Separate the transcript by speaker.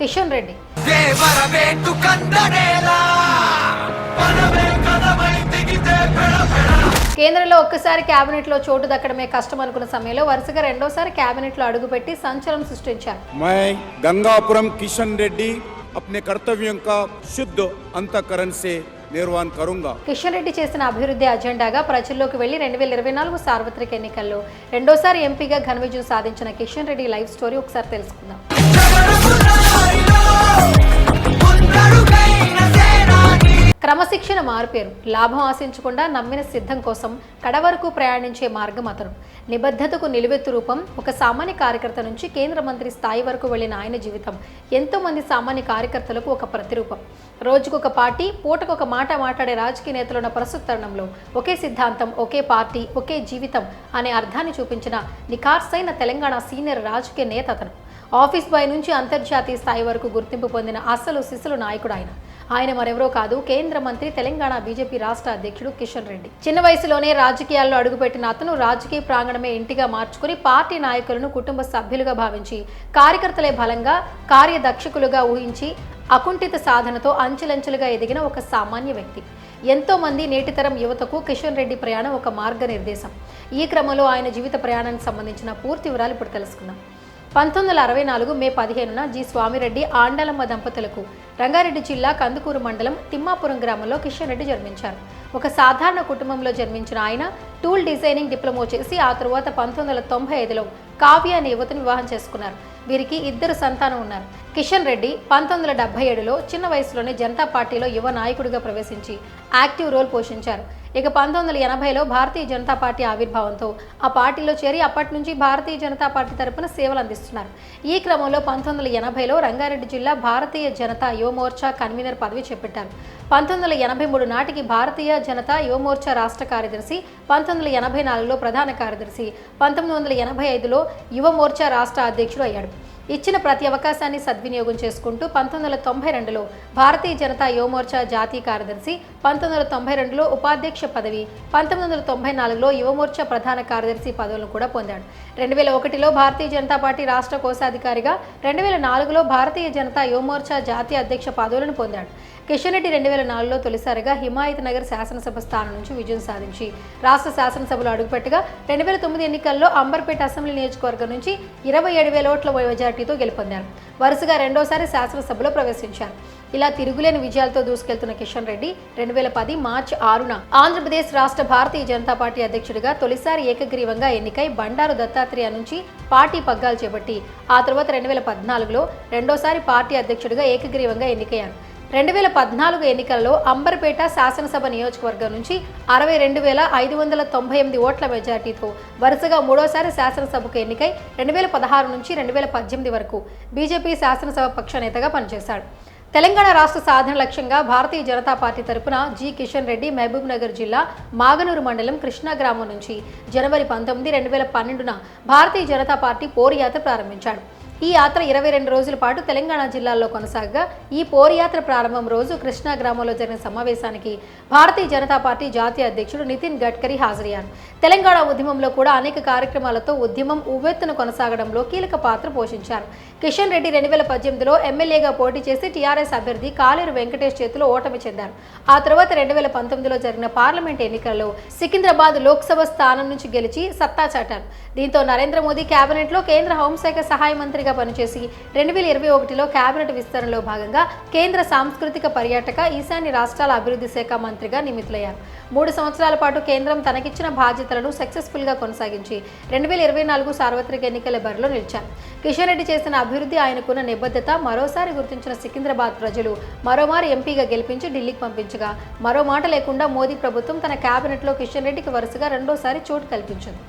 Speaker 1: కిషన్ రెడ్డి
Speaker 2: దేవరవేటు కందనేలా మనమే కదమై దిగితే పెడ పెడ
Speaker 1: కేంద్రంలో ఒక్కసారి కేబినెట్లో చోటు దక్కడమే కష్టం అనుకున్న సమయంలో వరుసగా రెండోసారి కేబినెట్లో అడుగుపెట్టి సంచలనం సృష్టించారు
Speaker 3: मैं गंगापुरम किशन रेड्डी अपने कर्तव्यों का शुद्ध अंतकरण से निर्वहन करूंगा
Speaker 1: కిషన్ రెడ్డి చేసిన అభివృద్ధి అజెండాగా ప్రజల్లోకి వెళ్లి రెండు వేల ఇరవై నాలుగు సార్వత్రిక ఎన్నికల్లో రెండోసారి ఎంపీగా ఘన విజయం సాధించిన కిషన్ రెడ్డి లైఫ్ స్టోరీ ఒకసారి తెలుసుకుందాం
Speaker 2: Oh.
Speaker 1: ఇచ్చిన మారుపేరు. లాభం ఆశించకుండా నమ్మిన సిద్ధం కోసం కడవరకు ప్రయాణించే మార్గం అతను. నిబద్ధతకు నిలువెత్తు రూపం ఒక సామాన్య కార్యకర్త నుంచి కేంద్ర మంత్రి స్థాయి వరకు వెళ్ళిన ఆయన జీవితం. ఎంతో మంది సామాన్య కార్యకర్తలకు ఒక ప్రతిరూపం. రోజుకొక పార్టీ పూటకొక మాట మాట్లాడే రాజకీయ నేతలున్న ప్రస్తుత తరుణంలో ఒకే సిద్ధాంతం ఒకే పార్టీ ఒకే జీవితం అనే అర్థాన్ని చూపించిన నిఖార్సైన తెలంగాణ సీనియర్ రాజకీయ నేత అతను. ఆఫీస్ బాయ్ నుంచి అంతర్జాతీయ స్థాయి వరకు గుర్తింపు పొందిన అసలు సిసలు నాయకుడు ఆయన. ఆయన మరెవరో కాదు కేంద్ర మంత్రి తెలంగాణ బీజేపీ రాష్ట్ర అధ్యక్షుడు కిషన్ రెడ్డి. చిన్న వయసులోనే రాజకీయాల్లో అడుగుపెట్టిన అతను రాజకీయ ప్రాంగణమే ఇంటిగా మార్చుకుని పార్టీ నాయకులను కుటుంబ సభ్యులుగా భావించి కార్యకర్తలే బలంగా కార్యదక్షకులుగా ఊహించి అకుంఠిత సాధనతో అంచెలంచెలుగా ఎదిగిన ఒక సామాన్య వ్యక్తి. ఎంతో మంది నేటితరం యువతకు కిషన్ రెడ్డి ప్రయాణం ఒక మార్గనిర్దేశం. ఈ క్రమంలో ఆయన జీవిత ప్రయాణానికి సంబంధించిన పూర్తి వివరాలు ఇప్పుడు తెలుసుకుందాం. పంతొమ్మిది వందల అరవై నాలుగు మే పదిహేనున జి స్వామిరెడ్డి ఆండలమ్మ దంపతులకు రంగారెడ్డి జిల్లా కందుకూరు మండలం తిమ్మాపురం గ్రామంలో కిషన్ రెడ్డి జన్మించారు. ఒక సాధారణ కుటుంబంలో జన్మించిన ఆయన టూల్ డిజైనింగ్ డిప్లొమా చేసి ఆ తరువాత పంతొమ్మిది వందల తొంభై ఐదులో కావ్య అనే యువతిని వివాహం చేసుకున్నారు. వీరికి ఇద్దరు సంతానం ఉన్నారు. కిషన్ రెడ్డి పంతొమ్మిది వందల డెబ్బై ఏడులో చిన్న వయసులోనే జనతా పార్టీలో యువ నాయకుడిగా ప్రవేశించి యాక్టివ్ రోల్ పోషించారు. ఇక పంతొమ్మిది వందల ఎనభైలో భారతీయ జనతా పార్టీ ఆవిర్భావంతో ఆ పార్టీలో చేరి అప్పటి నుంచి భారతీయ జనతా పార్టీ తరపున సేవలు అందిస్తున్నారు. ఈ క్రమంలో పంతొమ్మిది వందల ఎనభైలో రంగారెడ్డి జిల్లా భారతీయ జనతా యువమోర్చా కన్వీనర్ పదవి చేపట్టారు. పంతొమ్మిది వందల ఎనభై మూడు నాటికి భారతీయ జనతా యువమోర్చా రాష్ట్ర కార్యదర్శి పంతొమ్మిది వందల ఎనభై నాలుగులో ప్రధాన కార్యదర్శి పంతొమ్మిది వందల ఎనభై ఐదులో యువమోర్చా రాష్ట్ర అధ్యక్షుడు అయ్యాడు. ఇచ్చిన ప్రతి అవకాశాన్ని సద్వినియోగం చేసుకుంటూ పంతొమ్మిది వందల తొంభై రెండులో భారతీయ జనతా యువమోర్చా జాతీయ కార్యదర్శి పంతొమ్మిది వందల తొంభై రెండులో ఉపాధ్యక్ష పదవి పంతొమ్మిది వందల తొంభై నాలుగులో యువమోర్చా ప్రధాన కార్యదర్శి పదవులను కూడా పొందాడు. రెండు వేల ఒకటిలో భారతీయ జనతా పార్టీ రాష్ట్ర కోశాధికారిగా రెండు వేల నాలుగులో భారతీయ జనతా యువమోర్చా జాతీయ అధ్యక్ష పదవులను పొందాడు. కిషన్ రెడ్డి రెండు వేల నాలుగులో తొలిసారిగా హిమాయత్ నగర్ శాసనసభ స్థానం నుంచి విజయం సాధించి రాష్ట్ర శాసనసభలో అడుగుపెట్టగా రెండు వేల తొమ్మిది ఎన్నికల్లో అంబర్పేట అసెంబ్లీ నియోజకవర్గం నుంచి ఇరవై ఏడు వేల ఓట్ల మెజార్టీతో గెలుపొందారు. వరుసగా రెండోసారి శాసనసభలో ప్రవేశించారు. ఇలా తిరుగులేని విజయాలతో దూసుకెళ్తున్న కిషన్ రెడ్డి రెండు వేల పది మార్చి ఆరున ఆంధ్రప్రదేశ్ రాష్ట్ర భారతీయ జనతా పార్టీ అధ్యక్షుడిగా తొలిసారి ఏకగ్రీవంగా ఎన్నికై బండారు దత్తాత్రేయ నుంచి పార్టీ పగ్గాలు చేపట్టి ఆ తర్వాత రెండు వేల పద్నాలుగులో రెండోసారి పార్టీ అధ్యక్షుడిగా ఏకగ్రీవంగా ఎన్నికయ్యారు. రెండు వేల పద్నాలుగు ఎన్నికల్లో అంబర్పేట శాసనసభ నియోజకవర్గం నుంచి అరవై రెండు వేల ఐదు వందల తొంభై ఎనిమిది ఓట్ల మెజార్టీతో వరుసగా మూడోసారి శాసనసభకు ఎన్నికై రెండు వేల పదహారు నుంచి రెండు వేల పద్దెనిమిది వరకు బీజేపీ శాసనసభ పక్ష నేతగా పనిచేశాడు. తెలంగాణ రాష్ట్ర సాధన లక్ష్యంగా భారతీయ జనతా పార్టీ తరపున జి కిషన్ రెడ్డి మహబూబ్ నగర్ జిల్లా మాగనూరు మండలం కృష్ణా గ్రామం నుంచి జనవరి పంతొమ్మిది రెండు వేల పన్నెండున భారతీయ జనతా పార్టీ పోరు యాత్ర ప్రారంభించాడు. ఈ యాత్ర ఇరవై రెండు రోజుల పాటు తెలంగాణ జిల్లాల్లో కొనసాగగా. ఈ పోర్యాత్ర ప్రారంభం రోజు కృష్ణా గ్రామంలో జరిగిన సమావేశానికి భారతీయ జనతా పార్టీ జాతీయ అధ్యక్షుడు నితిన్ గడ్కరీ హాజరయ్యారు. తెలంగాణ ఉద్యమంలో కూడా అనేక కార్యక్రమాలతో ఉద్యమం ఉవ్వెత్తున కొనసాగడంలో కీలక పాత్ర పోషించారు. కిషన్ రెడ్డి రెండు వేల పద్దెనిమిదిలో ఎమ్మెల్యేగా పోటీ చేసి టీఆర్ఎస్ అభ్యర్థి కాలేరు వెంకటేష్ చేతిలో ఓటమి చెందారు. ఆ తర్వాత రెండు వేల పంతొమ్మిదిలో జరిగిన పార్లమెంట్ ఎన్నికల్లో సికింద్రాబాద్ లోక్సభ స్థానం నుంచి గెలిచి సత్తా చాటారు. దీంతో నరేంద్ర మోదీ కేబినెట్లో కేంద్ర హోంశాఖ సహాయ మంత్రిగా మంత్రిగా పనిచేసి రెండు వేల ఇరవై ఒకటిలో కేబినెట్ విస్తరణలో భాగంగా కేంద్ర సాంస్కృతిక పర్యాటక ఈశాన్య రాష్ట్రాల అభివృద్ధి శాఖ మంత్రిగా నియమితులయ్యారు. మూడు సంవత్సరాల పాటు కేంద్రం తనకిచ్చిన బాధ్యతలను సక్సెస్ఫుల్గా కొనసాగించి రెండు వేల ఇరవై నాలుగు సార్వత్రిక ఎన్నికల బరిలో నిలిచారు. కిషన్ రెడ్డి చేసిన అభివృద్ధి ఆయనకున్న నిబద్ధత మరోసారి గుర్తించిన సికింద్రాబాద్ ప్రజలు మరోమారు ఎంపీగా గెలిపించి ఢిల్లీకి పంపించగా మరో మాట లేకుండా మోదీ ప్రభుత్వం తన కేబినెట్లో కిషన్ రెడ్డికి వరుసగా రెండోసారి చోటు కల్పించింది.